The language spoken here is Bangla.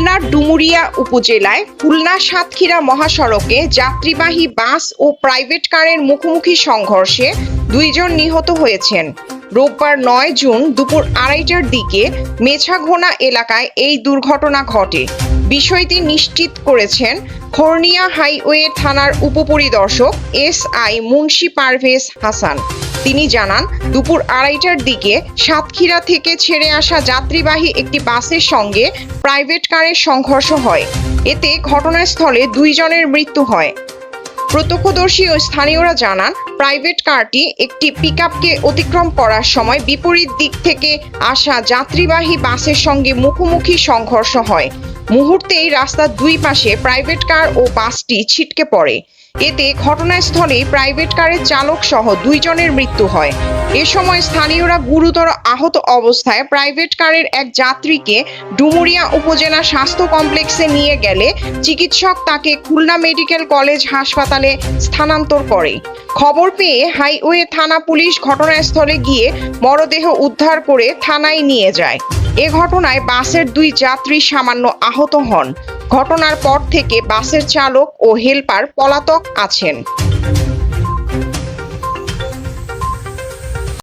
খুলনার ডুমুরিয়া উপজেলায় খুলনা সাতক্ষীরা মহাসড়কে যাত্রীবাহী বাস ও প্রাইভেট কারের মুখোমুখি সংঘর্ষে দুইজন নিহত হয়েছেন। রোববার নয় জুন দুপুর আড়াইটার দিকে মেছাঘোনা এলাকায় এই দুর্ঘটনা ঘটে। বিষয়টি নিশ্চিত করেছেন খর্নিয়া হাইওয়ে থানার উপপরিদর্শক এস আই মুন্সি পারভেজ হাসান। তিনি জানান, দুপুর আড়াইটার দিকে সাতক্ষীরা থেকে ছেড়ে আসা যাত্রীবাহী একটি বাসের সঙ্গে প্রাইভেট কারের সংঘর্ষ হয়। এতে ঘটনাস্থলে দুইজনের মৃত্যু হয়। প্রত্যক্ষদর্শী ও স্থানীয়রা জানান, প্রাইভেট কারটি একটি পিকআপকে অতিক্রম করার সময় বিপরীত দিক থেকে আসা যাত্রীবাহী বাসের সঙ্গে মুখোমুখি সংঘর্ষ হয়। মুহূর্তেই রাস্তার দুই পাশে প্রাইভেট কার ও বাসটি ছিটকে পড়ে। এতে ঘটনাস্থলেই প্রাইভেট কারের চালক সহ দুইজনের মৃত্যু হয়। এ সময় স্থানীয়রা গুরুতর আহত অবস্থায় প্রাইভেট কারের এক যাত্রীকে ডুমুরিয়া উপজেলা স্বাস্থ্য কমপ্লেক্সে নিয়ে গেলে চিকিৎসক তাকে খুলনা মেডিকেল কলেজ হাসপাতালে স্থানান্তর করে। খবর পেয়ে হাইওয়ে থানা পুলিশ ঘটনাস্থলে গিয়ে মরদেহ উদ্ধার করে থানায় নিয়ে যায়। এ ঘটনায় বাসের দুই যাত্রী সামান্য আহত হন। ঘটনার পর থেকে বাসের চালক ও হেলপার পলাতক আছেন।